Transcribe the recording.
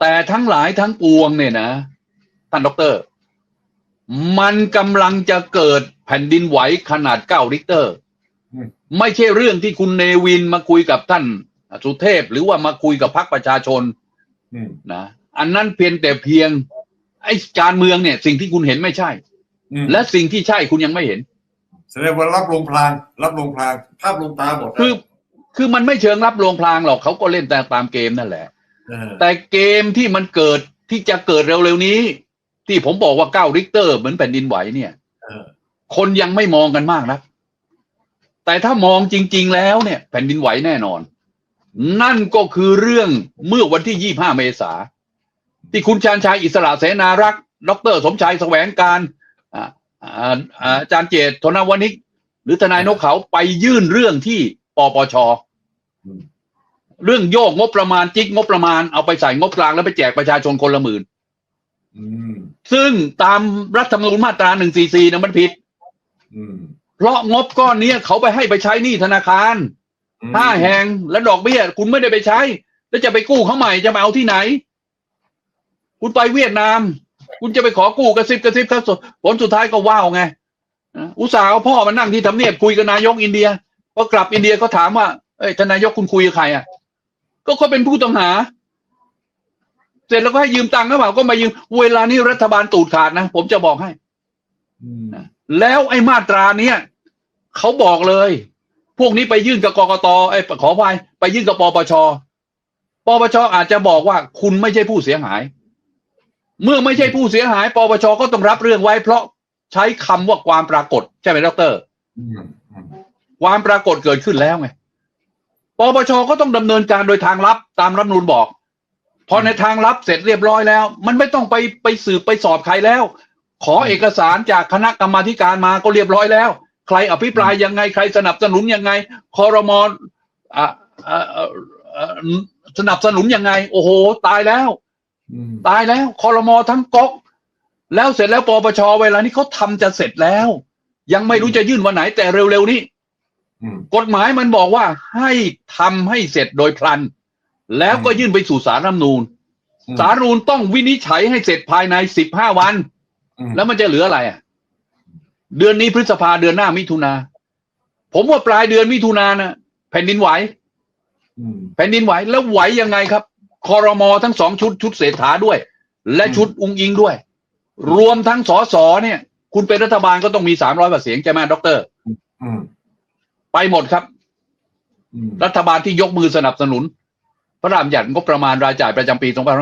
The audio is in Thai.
แต่ทั้งหลายทั้งปวงเนี่ยนะท่านด็อกเตอร์ มันกำลังจะเกิดแผ่นดินไหวขนาดเก้าริกเตอร์อืมไม่ใช่เรื่องที่คุณเนวินมาคุยกับท่านสุเทพหรือว่ามาคุยกับพรรคประชาชนอืมนะอันนั้นเพียงแต่เพียง ไอ้การเมืองเนี่ย สิ่งที่คุณเห็นไม่ใช่อืมและสิ่งที่ใช่คุณยังไม่เห็น แสดงว่ารับลงพลาง รับลงพลาง ภาพลงตาหมดนะคือ คือมันไม่เชิงรับลวงพลางหรอกเขาก็เล่นแต่ตามเกมนั่นแหละเออ แต่เกมที่มันเกิดที่จะเกิดเร็วๆนี้ ที่ผมบอกว่าเก้าริกเตอร์เหมือนแผ่นดินไหวเนี่ยเออคนยังไม่มองกันมากนะแต่ถ้ามองจริง ๆ แล้วเนี่ย แผ่นดินไหวแน่นอน นั่นก็คือเรื่องเมื่อวันที่25เมษาที่คุณชาญชัยอิสระเสนารักษ์ดรสมชายแสวงการอ่าอ่าอ่าอาจารย์เจตธนวนิก หรือทนายนกเขาไปยื่นเรื่องที่ปปชอืม เรื่องโยกงบประมาณจิกงบประมาณเอาไปใส่งบกลางแล้วไปแจกประชาชนคนละหมื่นอืมซึ่งตามรัฐธรรมนูญมาตรา144นะมันผิดอืมเพราะงบก้อนเนี้ยเขาไปให้ไปใช้หนี้ธนาคารอืมห้าแห่งและดอกเบี้ยคุณไม่ได้ไปใช้ แล้วจะไปกู้เขาใหม่จะมาเอาที่ไหน คุณไปเวียดนาม คุณจะไปขอกู้กระซิบกระซิบครับผลสุดท้ายก็ว้าวไงอะอุตส่าห์เอาพ่อมานั่งที่ทำเนียบคุยกับนายกอินเดียพอกลับอินเดียเขาถามว่าเอ้ยทานนายกคุณคุยกับใครอะ ก็เขาเป็นผู้ต้องหา เสร็จแล้วก็ให้ยืมตังค์หรือเปล่าก็มายืม เวลานี้รัฐบาลตูดขาดนะ ผมจะบอกให้อืมแล้วไอ้มาตราเนี้ยเขาบอกเลย พวกนี้ไปยื่นกับกกตไอ้ยขอไปไปยื่นกับปปชปปชอาจจะบอกว่าคุณไม่ใช่ผู้เสียหาย เมื่อไม่ใช่ผู้เสียหายปปชก็ต้องรับเรื่องไว้ เพราะใช้คำว่าความปรากฏ ใช่ไหมดรอืมอืมความปรากฏเกิดขึ้นแล้วไง ปปชก็ต้องดำเนินการโดยทางลับตามรัฐธรรมนูลบอก พอในทางลับเสร็จเรียบร้อยแล้ว มันไม่ต้องไปไปสืบไปสอบใครแล้ว ขอเอกสารจากคณะกรรมาธิการมาก็เรียบร้อยแล้ว ใครอภิปรายยังไงใครสนับสนุนยังไงคอรมออะอะอะอะสนับสนุนยังไง โอ้โห ตายแล้วอืมตายแล้วคอรมอทั้งก๊อกแล้วเสร็จแล้วปปชเวลานี้เขาทำจะเสร็จแล้ว ยังไม่รู้จะยื่นวันไหนแต่เร็วๆนี้อืม กฎหมายมันบอกว่าให้ทำให้เสร็จโดยพลัน แล้วก็ยื่นไปสู่สารรัฐธรรมนูญสารรัฐธรรมนูญต้องวินิจฉัยให้เสร็จภายในสิบห้าวันอืมแล้วมันจะเหลืออะไรอะ เดือนนี้พฤษภาเดือนหน้ามิถุนา ผมว่าปลายเดือนมิถุนานะแผ่นดินไหวอืมแผ่นดินไหวแล้วไหวยังไงครับคอรมอทั้งสองชุดชุดเศรษฐาด้วย และชุดอุงอิงด้วย รวมทั้งสสเนี่ย คุณเป็นรัฐบาลก็ต้องมีสามร้อยเสียงใช่ไหมดอกเตอรอืม ไปหมดครับอืมรัฐบาลที่ยกมือสนับสนุน พระรามหยัดงบประมาณรายจ่ายประจำปี 25